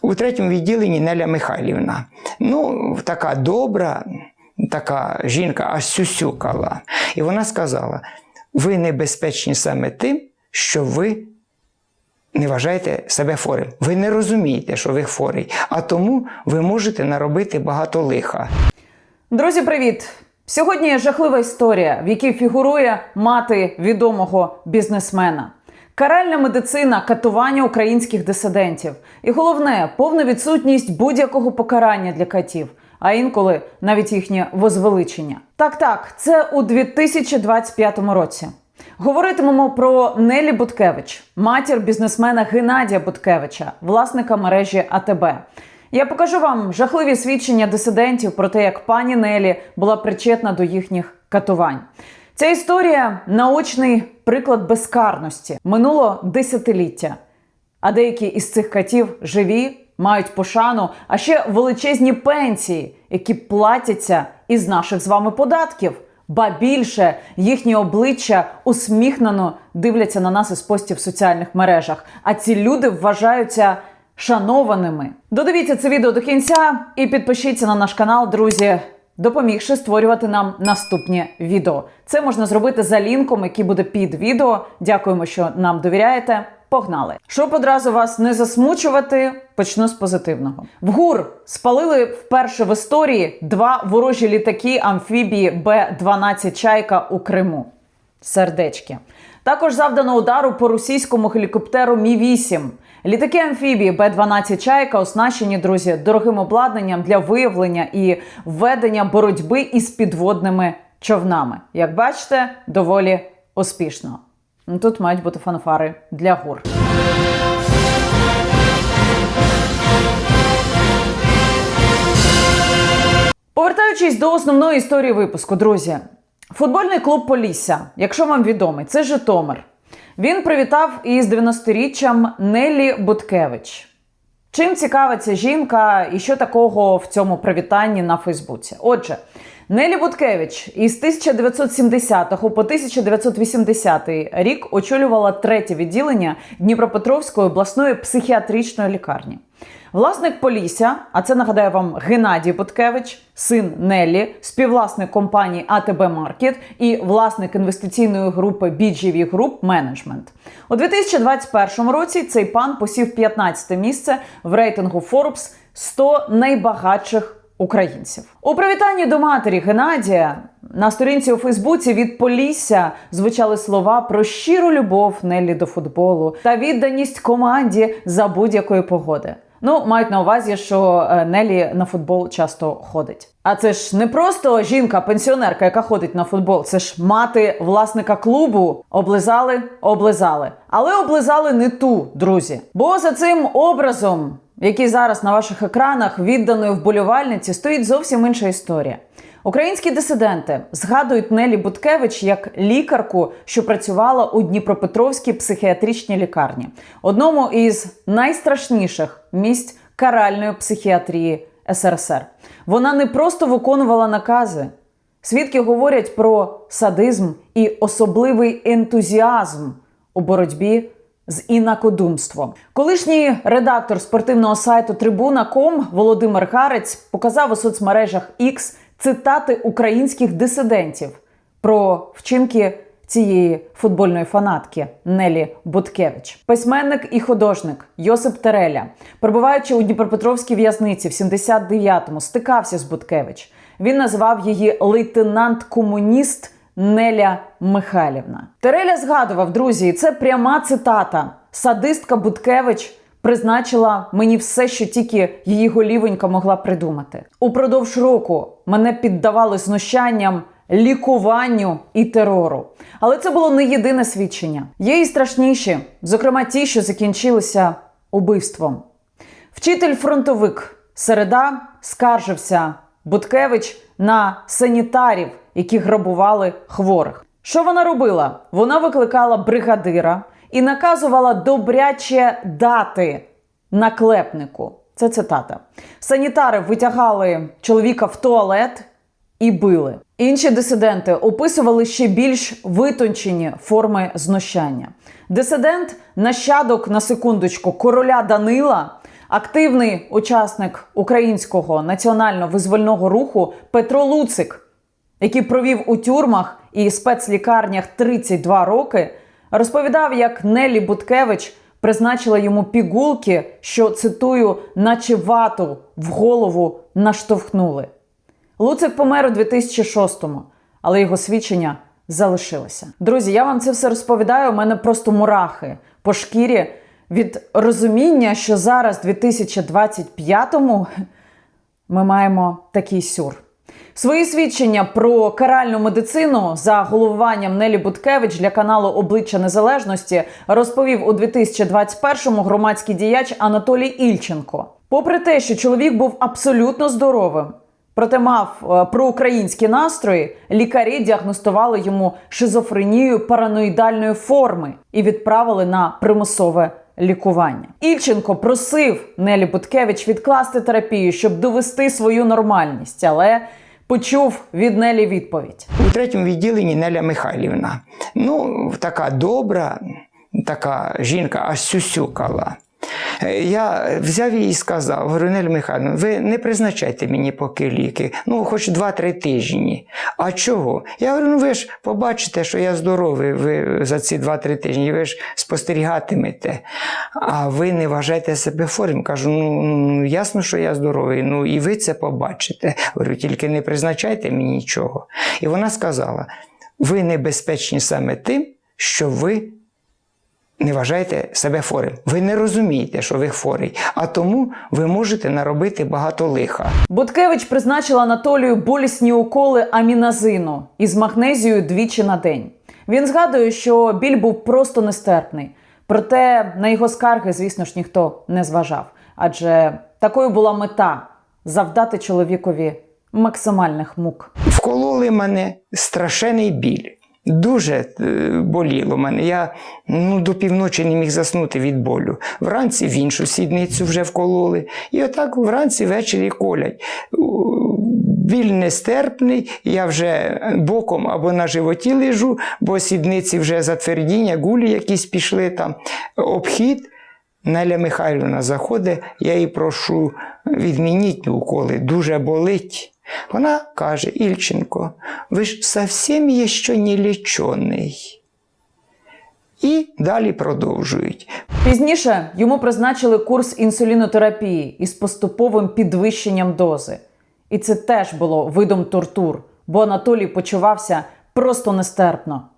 У третьому відділенні Неля Михайлівна. Ну, така добра, така жінка аж сюсюкала. І вона сказала: ви небезпечні саме тим, що ви не вважаєте себе хворим. Ви не розумієте, що ви хворий, а тому ви можете наробити багато лиха. Друзі, привіт! Сьогодні жахлива історія, в якій фігурує мати відомого бізнесмена. Каральна медицина, катування українських дисидентів. І головне, повна відсутність будь-якого покарання для катів, а інколи навіть їхнє возвеличення. Так, так, це у 2025 році. Говоритимемо про Нелі Буткевич, матір бізнесмена Геннадія Буткевича, власника мережі АТБ. Я покажу вам жахливі свідчення дисидентів про те, як пані Нелі була причетна до їхніх катувань. Ця історія наочний приклад безкарності. Минуло десятиліття. А деякі із цих катів живі, мають пошану, а ще величезні пенсії, які платяться із наших з вами податків. Ба більше їхні обличчя усміхнено дивляться на нас із постів в соціальних мережах. А ці люди вважаються шанованими. Додивіться це відео до кінця і підпишіться на наш канал, друзі. Допомігши створювати нам наступні відео. Це можна зробити за лінком, який буде під відео. Дякуємо, що нам довіряєте. Погнали! Щоб одразу вас не засмучувати, почну з позитивного. В ГУР спалили вперше в історії два ворожі літаки амфібії Б-12 Чайка у Криму. Сердечки. Також завдано удару по російському гелікоптеру Мі-8. Літаки амфібії Б-12 Чайка оснащені, друзі, дорогим обладнанням для виявлення і ведення боротьби із підводними човнами. Як бачите, доволі успішно. Тут мають бути фанфари для гур. Повертаючись до основної історії випуску, друзі. Футбольний клуб Полісся, якщо вам відомий, це Житомир. Він привітав із 90-річчям Нелі Буткевич. Чим цікава ця жінка і що такого в цьому привітанні на Фейсбуці? Отже, Нелі Буткевич із 1970 по 1980 рік очолювала третє відділення Дніпропетровської обласної психіатричної лікарні. Власник Полісся, а це нагадаю вам Геннадій Буткевич, син Неллі, співвласник компанії АТБ Маркет і власник інвестиційної групи BGV Group Management. У 2021 році цей пан посів 15 місце в рейтингу Forbes 100 найбагатших українців. У привітанні до матері Геннадія на сторінці у Фейсбуці від Полісся звучали слова про щиру любов Неллі до футболу та відданість команді за будь-якої погоди. Ну, мають на увазі, що е, Нелі на футбол часто ходить. А це ж не просто жінка-пенсіонерка, яка ходить на футбол. Це ж мати власника клубу. Облизали, облизали. Але облизали не ту, друзі. Бо за цим образом, який зараз на ваших екранах відданої вболівальниці, стоїть зовсім інша історія. Українські дисиденти згадують Нелі Буткевич як лікарку, що працювала у Дніпропетровській психіатричній лікарні, одному із найстрашніших місць каральної психіатрії СРСР. Вона не просто виконувала накази. Свідки говорять про садизм і особливий ентузіазм у боротьбі з інакодумством. Колишній редактор спортивного сайту Трибуна.ком Володимир Гарець показав у соцмережах X цитати українських дисидентів про вчинки цієї футбольної фанатки Нелі Буткевич. Письменник і художник Йосип Тереля, перебуваючи у Дніпропетровській в'язниці в 79-му, стикався з Буткевич. Він назвав її лейтенант-комуніст Неля Михайлівна. Тереля згадував, друзі, це пряма цитата. Садистка Буткевич призначила мені все, що тільки її голівонька могла придумати. Упродовж року мене піддавали знущанням, лікуванню і терору. Але це було не єдине свідчення. Є і страшніші, зокрема ті, що закінчилися убивством. Вчитель-фронтовик Середа скаржився Буткевич на санітарів, які грабували хворих. Що вона робила? Вона викликала бригадира і наказувала добряче дати наклепнику. Це цитата. Санітари витягали чоловіка в туалет і били. Інші дисиденти описували ще більш витончені форми знущання. Дисидент, нащадок на секундочку короля Данила, активний учасник українського національно-визвольного руху Петро Луцик, який провів у тюрмах і спецлікарнях 32 роки, розповідав, як Нелі Буткевич призначила йому пігулки, що цитую, наче вату в голову наштовхнули. Луцик помер у 2006-му, але його свідчення залишилося. Друзі, я вам це все розповідаю. У мене просто мурахи по шкірі від розуміння, що зараз, в 2025-му, ми маємо такий сюр. Свої свідчення про каральну медицину за головуванням Нелі Буткевич для каналу Обличчя Незалежності розповів у 2021-му громадський діяч Анатолій Ільченко. Попри те, що чоловік був абсолютно здоровим, проте мав е, проукраїнські настрої, лікарі діагностували йому шизофренію параноїдальної форми і відправили на примусове лікування. Ільченко просив Нелі Буткевич відкласти терапію, щоб довести свою нормальність, але почув від Нелі відповідь. У третьому відділенні Неля Михайлівна. Ну, така добра, така жінка, аж сюсюкала. Е, Я взяв її і сказав: говорю, Неля Михайлівна, ви не призначайте мені поки ліки, ну хоч 2-3 тижні. А чого? Я говорю, ну ви ж побачите, що я здоровий ви за ці 2-3 тижні, ви ж спостерігатимете, а ви не вважаєте себе хворим. Кажу, ну, ну ясно, що я здоровий, ну і ви це побачите. Говорю, тільки не призначайте мені нічого. І вона сказала: ви небезпечні саме тим, що ви не вважаєте себе хворим. Ви не розумієте, що ви хворий, а тому ви можете наробити багато лиха. Буткевич призначила Анатолію болісні уколи аміназину із магнезією двічі на день. Він згадує, що біль був просто нестерпний. Проте на його скарги, звісно ж, ніхто не зважав. Адже такою була мета завдати чоловікові максимальних мук. Вкололи мене страшенний біль. Дуже е, боліло мене. Я ну, до півночі не міг заснути від болю. Вранці в іншу сідницю вже вкололи. І отак вранці ввечері колять. Біль нестерпний, я вже боком або на животі лежу, бо сідниці вже затвердіння, гулі якісь пішли там. Обхід. Неля Михайлівна заходить, я її прошу, відмініть уколи, дуже болить. Вона каже, Ільченко, ви ж зовсім ще не лічений. І далі продовжують. Пізніше йому призначили курс інсулінотерапії із поступовим підвищенням дози. І це теж було видом тортур, бо Анатолій почувався просто нестерпно.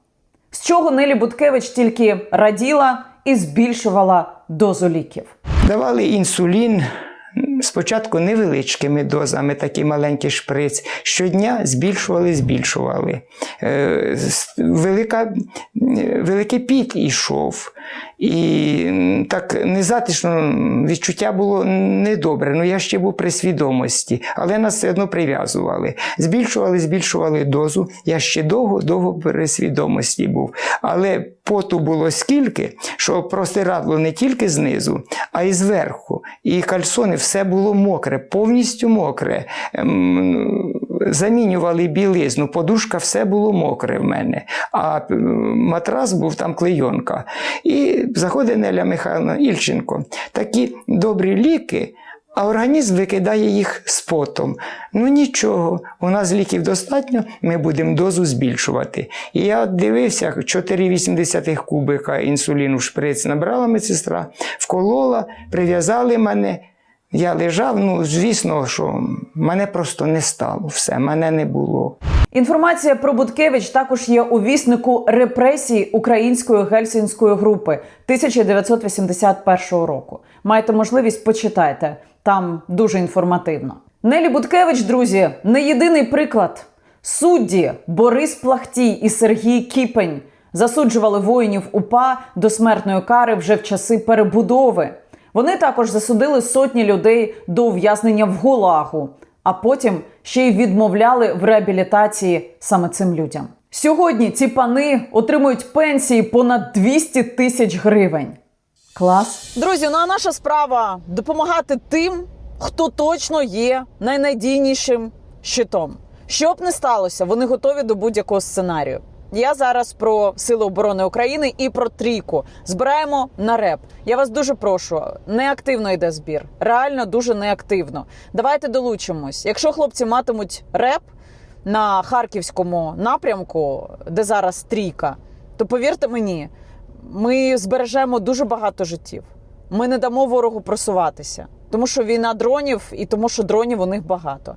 З чого Нелі Буткевич тільки раділа і збільшувала дозу ліків. Давали інсулін. Спочатку невеличкими дозами, такий маленький шприц. Щодня збільшували, збільшували. Е, Велика, великий піт ішов. І так незатишно відчуття було недобре. Ну я ще був при свідомості, але нас все одно прив'язували. Збільшували, збільшували дозу. Я ще довго-довго при свідомості був. Але поту було скільки, що простирадло не тільки знизу, а й зверху. І кальсони все було мокре, повністю мокре. Замінювали білизну, подушка все було мокре в мене, а е, матрас був там клейонка. І заходить Неля Михайловна Ільченко. Такі добрі ліки, а організм викидає їх з потом. Ну нічого, у нас ліків достатньо, ми будемо дозу збільшувати. І я дивився, 4,8 кубика інсуліну в шприц набрала медсестра, вколола, прив'язали мене. Я лежав, ну звісно, що мене просто не стало. Все, мене не було. Інформація про Буткевич також є у віснику репресій української гельсінської групи 1981 року. Маєте можливість почитайте там дуже інформативно. Нелі Буткевич, друзі, не єдиний приклад. Судді Борис Плахтій і Сергій Кіпень засуджували воїнів УПА до смертної кари вже в часи перебудови. Вони також засудили сотні людей до ув'язнення в Гулагу, а потім ще й відмовляли в реабілітації саме цим людям. Сьогодні ці пани отримують пенсії понад 200 тисяч гривень. Клас. Друзі, ну а наша справа допомагати тим, хто точно є найнадійнішим щитом. Що б не сталося, вони готові до будь-якого сценарію. Я зараз про Сили оборони України і про трійку. Збираємо на реп. Я вас дуже прошу. Неактивно йде збір. Реально дуже неактивно. Давайте долучимось. Якщо хлопці матимуть реп на харківському напрямку, де зараз трійка, то повірте мені, ми збережемо дуже багато життів. Ми не дамо ворогу просуватися, тому що війна дронів і тому, що дронів у них багато.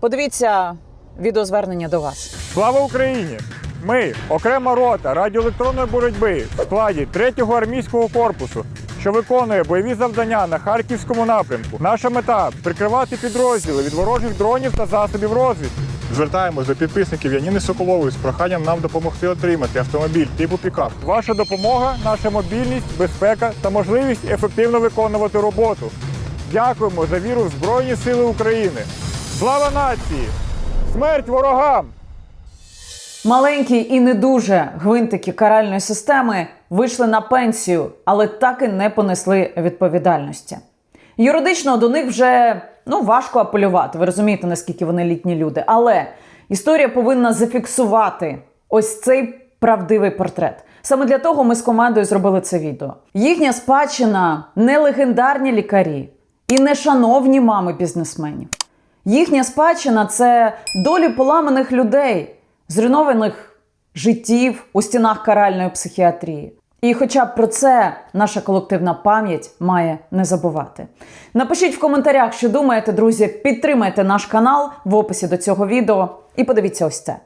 Подивіться відеозвернення до вас. Слава Україні! Ми окрема рота радіоелектронної боротьби в складі 3-го армійського корпусу, що виконує бойові завдання на харківському напрямку. Наша мета прикривати підрозділи від ворожих дронів та засобів розвідки. Звертаємось до підписників Яніни Соколової з проханням нам допомогти отримати автомобіль типу пікап. Ваша допомога, наша мобільність, безпека та можливість ефективно виконувати роботу. Дякуємо за віру в Збройні Сили України. Слава нації! Смерть ворогам! Маленькі і не дуже гвинтики каральної системи вийшли на пенсію, але так і не понесли відповідальності. Юридично до них вже ну важко апелювати. Ви розумієте, наскільки вони літні люди. Але історія повинна зафіксувати ось цей правдивий портрет. Саме для того ми з командою зробили це відео. Їхня спадщина не легендарні лікарі і не шановні мами бізнесменів. Їхня спадщина це долі поламаних людей, зруйнованих життів у стінах каральної психіатрії. І хоча б про це наша колективна пам'ять має не забувати. Напишіть в коментарях, що думаєте, друзі, підтримайте наш канал в описі до цього відео і подивіться ось це.